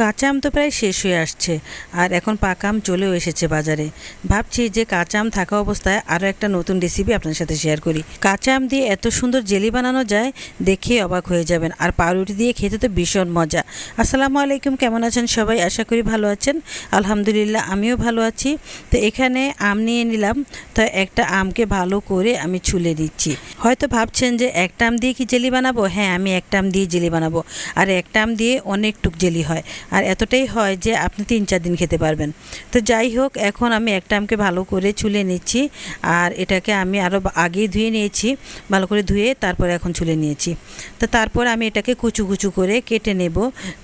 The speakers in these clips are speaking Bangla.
কাঁচা আম তো প্রায় শেষ হয়ে আসছে, আর এখন পাকা আম চলেও এসেছে বাজারে। ভাবছি যে কাঁচা আম থাকা অবস্থায় আরও একটা নতুন রেসিপি আপনার সাথে শেয়ার করি। কাঁচা আম দিয়ে এত সুন্দর জেলি বানানো যায়, দেখে অবাক হয়ে যাবেন। আর পাউরুটি দিয়ে খেতে তো ভীষণ মজা। আসসালামু আলাইকুম, কেমন আছেন সবাই? আশা করি ভালো আছেন। আলহামদুলিল্লাহ, আমিও ভালো আছি। তো এখানে আম নিয়ে নিলাম। তো একটা আমকে ভালো করে আমি ছুলে দিচ্ছি হয়তো ভাবছেন যে একটা আম দিয়ে কি জেলি বানাবো? হ্যাঁ আমি একটা আম দিয়ে জেলি বানাবো। আর একটা আম দিয়ে অনেক টুক জেলি হয়। আর এতটাই হয় যে আপনি তিন চার দিন খেতে পারবেন। তো যাই হোক, এখন আমি একটা আমকে ভালো করে চুলে নিচ্ছি আর এটাকে আমি আরও আগেই ধুয়ে নিয়েছি, ভালো করে ধুয়ে তারপরে এখন চুলে নিয়েছি। তো তারপর আমি এটাকে কুচু কুচু করে কেটে নেব।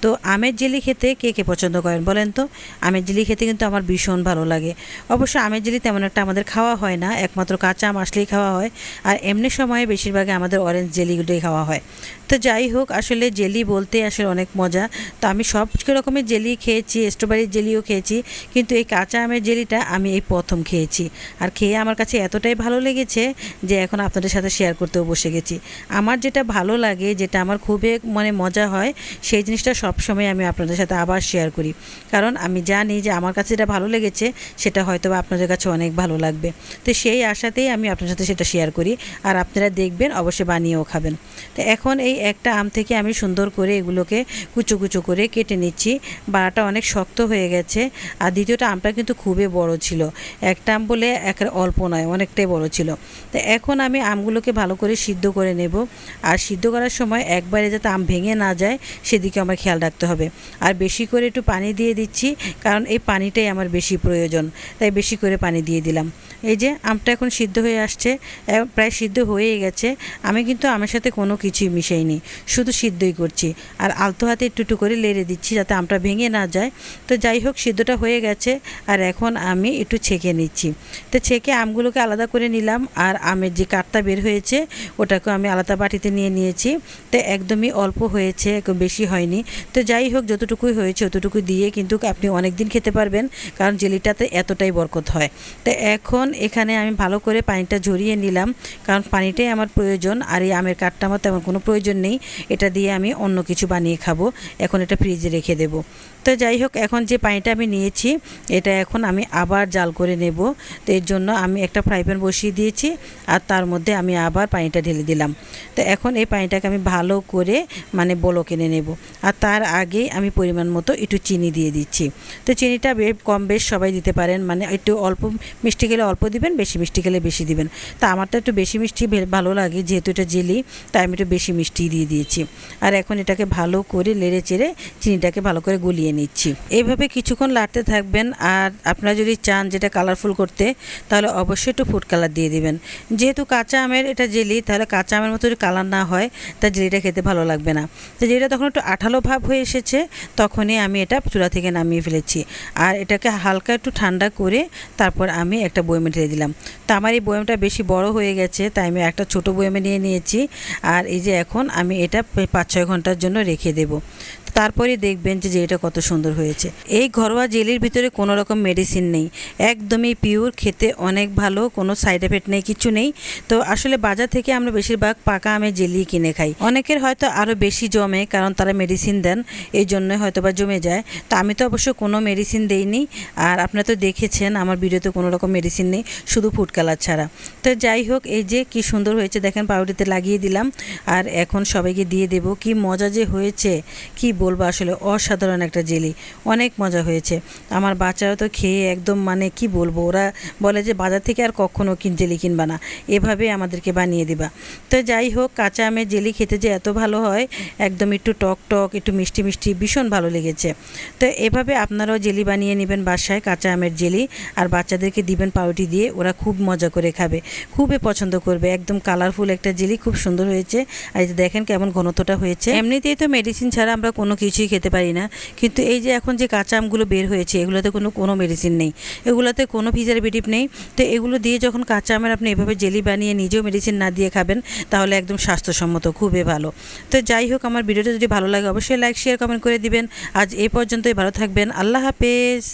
তো আমের জেলি খেতে কে কে পছন্দ করেন বলেন তো? আমের জেলি খেতে কিন্তু আমার ভীষণ ভালো লাগে। অবশ্য আমের জেলি তেমন একটা আমাদের খাওয়া হয় না, একমাত্র কাঁচা আম আসলেই খাওয়া হয়। আর এমনি সময়ে বেশিরভাগই আমাদের অরেঞ্জ জেলিগুলোই খাওয়া হয়। তো যাই হোক, আসলে জেলি বলতে আসলে অনেক মজা। তো আমি সব রকমের জেলি খেয়েছি স্ট্রবেরি জেলিও খেয়েছি, কিন্তু এই কাঁচা আমের জেলিটা আমি এই প্রথম খেয়েছি। আর খেয়ে আমার কাছে এতটাই ভালো লেগেছে যে এখন আপনাদের সাথে শেয়ার করতেও বসে গেছি। আমার যেটা ভালো লাগে, যেটা আমার খুবই মানে মজা হয়, সেই জিনিসটা সবসময় আমি আপনাদের সাথে আবার শেয়ার করি। কারণ আমি জানি যে আমার কাছে যেটা ভালো লেগেছে, সেটা হয়তো আপনাদের কাছে অনেক ভালো লাগবে। তো সেই আশাতেই আমি আপনার সাথে সেটা শেয়ার করি, আর আপনারা দেখবেন, অবশ্যই বানিয়েও খাবেন। তো এখন এই একটা আম থেকে আমি সুন্দর করে এগুলোকে কুচো কুচো করে কেটে নিচ্ছি। বাড়াটা অনেক শক্ত হয়ে গেছে আর দ্বিতীয়টা আমটা কিন্তু খুবই বড় ছিল। একটা আম বলে এক অল্প নয়, অনেকটাই বড় ছিল। তো এখন আমি আমগুলোকে ভালো করে সিদ্ধ করে নেব। আর সিদ্ধ করার সময় একবারে যাতে আম ভেঙে না যায়, সেদিকে আমার খেয়াল রাখতে হবে। আর বেশি করে একটু পানি দিয়ে দিচ্ছি, কারণ এই পানিটাই আমার বেশি প্রয়োজন। তাই বেশি করে পানি দিয়ে দিলাম। এই যে আমটা এখন সিদ্ধ হয়ে আসছে প্রায় সিদ্ধ হয়েই গেছে। আমি কিন্তু আমের সাথে কোনো কিছুই মিশাইনি, শুধু সিদ্ধই করছি। আর আলতো হাতে একটু একটু করে লেড়ে দিচ্ছি যাতে আমটা ভেঙে না যায়। তো যাই হোক, সিদ্ধটা হয়ে গেছে আর এখন আমি একটু ছেঁকে নিচ্ছি। তো ছেঁকে আমগুলোকে আলাদা করে নিলাম আর আমের যে কাঠটা বের হয়েছে ওটাকে আমি আলাদা বাটিতে নিয়ে নিয়েছি। তো একদমই অল্প হয়েছে বেশি হয়নি। তো যাই হোক, যতটুকুই হয়েছে অতটুকু দিয়ে কিন্তু আপনি অনেক দিন খেতে পারবেন, কারণ জেলিটাতে এতটাই বরকত হয়। তো এখন এখানে আমি ভালো করে পানিটা ঝরিয়ে নিলাম, কারণ পানিটাই আমার প্রয়োজন আর এই আমের কাঠটা আমার তেমন কোনো প্রয়োজন নেই। এটা দিয়ে আমি অন্য কিছু বানিয়ে খাব। এখন এটা ফ্রিজে রেখে দেবো। তো যাই হোক, এখন যে পানিটা আমি নিয়েছি, এটা এখন আমি আবার জাল করে নেব। তো এর জন্য আমি একটা ফ্রাই প্যান বসিয়ে দিয়েছি আর তার মধ্যে আমি আবার পানিটা ঢেলে দিলাম। তো এখন এই পানিটাকে আমি ভালো করে মানে বলো কিনে নেব। আর তার আগেই আমি পরিমাণ মতো একটু চিনি দিয়ে দিচ্ছি। তো চিনিটা বে- কম বেশ সবাই দিতে পারেন মানে একটু অল্প মিষ্টি গেলে অল্প দিবেন, বেশি মিষ্টি গেলে বেশি দিবেন। তা আমার তো একটু বেশি মিষ্টি ভালো লাগে, যেহেতু এটা জেলি, তাই আমি একটু বেশি মিষ্টি দিয়ে দিয়েছি। আর এখন এটাকে ভালো করে লেড়ে চেড়ে চিনিটাকে ভালো করে গলিয়ে নিচ্ছি। এইভাবে কিছুক্ষণ লাড়তে থাকবেন, আর আপনারা যদি চান যেটা কালারফুল করতে, তাহলে অবশ্যই একটু ফুড কালার দিয়ে দিবেন। যেহেতু কাঁচা আমের এটা জেলি, তাহলে কাঁচা আমের মতো যদি কালার না হয়, তা জেলিটা খেতে ভালো লাগবে না। তো জেলিটা তখন একটু আঠালো ভাব হয়ে এসেছে, তখনই আমি এটা চুলা থেকে নামিয়ে ফেলেছি। আর এটাকে হালকা একটু ঠান্ডা করে তারপর আমি একটা বয়মে ঢেলে দিলাম। তো আমার এই বয়মটা বেশি বড় হয়ে গেছে, তাই আমি একটা ছোট বয়মে নিয়ে নিয়েছি। আর এই যে এখন আমি এটা পাঁচ ছয় ঘণ্টার জন্য রেখে দেবো। তারপরে দেখবেন যে এটা কত সুন্দর হয়েছে। এই ঘরোয়া জেলির ভিতরে কোনো রকম মেডিসিন নেই। একদমই পিওর খেতে অনেক ভালো, কোনো সাইড এফেক্ট নেই, কিছু নেই। তো আসলে বাজার থেকে আমরা বেশিরভাগ পাকা আমের জেলি কিনে খাই। অনেকের হয়তো আরও বেশি জমে, কারণ তারা মেডিসিন দেন, এই জন্যই হয়তো বা জমে যায়। তো আমি তো অবশ্য কোনো মেডিসিন দেইনি, আর আপনারা তো দেখেছেন, আমার ভিডিওতে কোনো রকম মেডিসিন নেই, শুধু ফুড কালার ছাড়া। তো যাই হোক, এই যে কি সুন্দর হয়েছে, দেখেন পাউরুটিতে লাগিয়ে দিলাম, আর এখন সবাইকে দিয়ে দেব, কি মজা যে হয়েছে, কি বলব আসলে, অসাধারণ একটা জেলি, অনেক মজা হয়েছে। আমার বাচ্চারা তো খেয়ে একদম মানে কি বলব, ওরা বলে যে বাজার থেকে আর কখনো কিন, জেলি কিনবা না, এভাবে আমাদেরকে বানিয়ে দিবা। তো যাই হোক, কাঁচা আমের জেলি খেতে যে এত ভালো হয়, একদম একটু টক টক একটু মিষ্টি মিষ্টি ভীষণ ভালো লেগেছে। তো এভাবে আপনারাও জেলি বানিয়ে নেবেন বাসায়, কাঁচা আমের জেলি, আর বাচ্চাদেরকে দিবেন পাউরুটি দিয়ে ওরা খুব মজা করে খাবে। খুবই পছন্দ করবে, একদম কালারফুল একটা জেলি, খুব সুন্দর হয়েছে। আর দেখেন কেমন ঘনত্বটা হয়েছে। এমনিতেই তো মেডিসিন ছাড়া আমরা কোনো কিছুই খেতে পারি না। কিন্তু এই যে এখন যে কাঁচা আমগুলো বের হয়েছে, এগুলোতে কোনো কোনো মেডিসিন নেই। এগুলোতে কোনো প্রিজারভেটিভ নেই। তো এগুলো দিয়ে যখন কাঁচা আমের আপনি এভাবে জেলি বানিয়ে নিজেও মেডিসিন না দিয়ে খাবেন, তাহলে একদম স্বাস্থ্যসম্মত, খুবই ভালো। তো যাই হোক, আমার ভিডিওটা যদি ভালো লাগে অবশ্যই লাইক শেয়ার কমেন্ট করে দিবেন। আজ এই পর্যন্তই ভালো থাকবেন। আল্লাহ হাফেজ।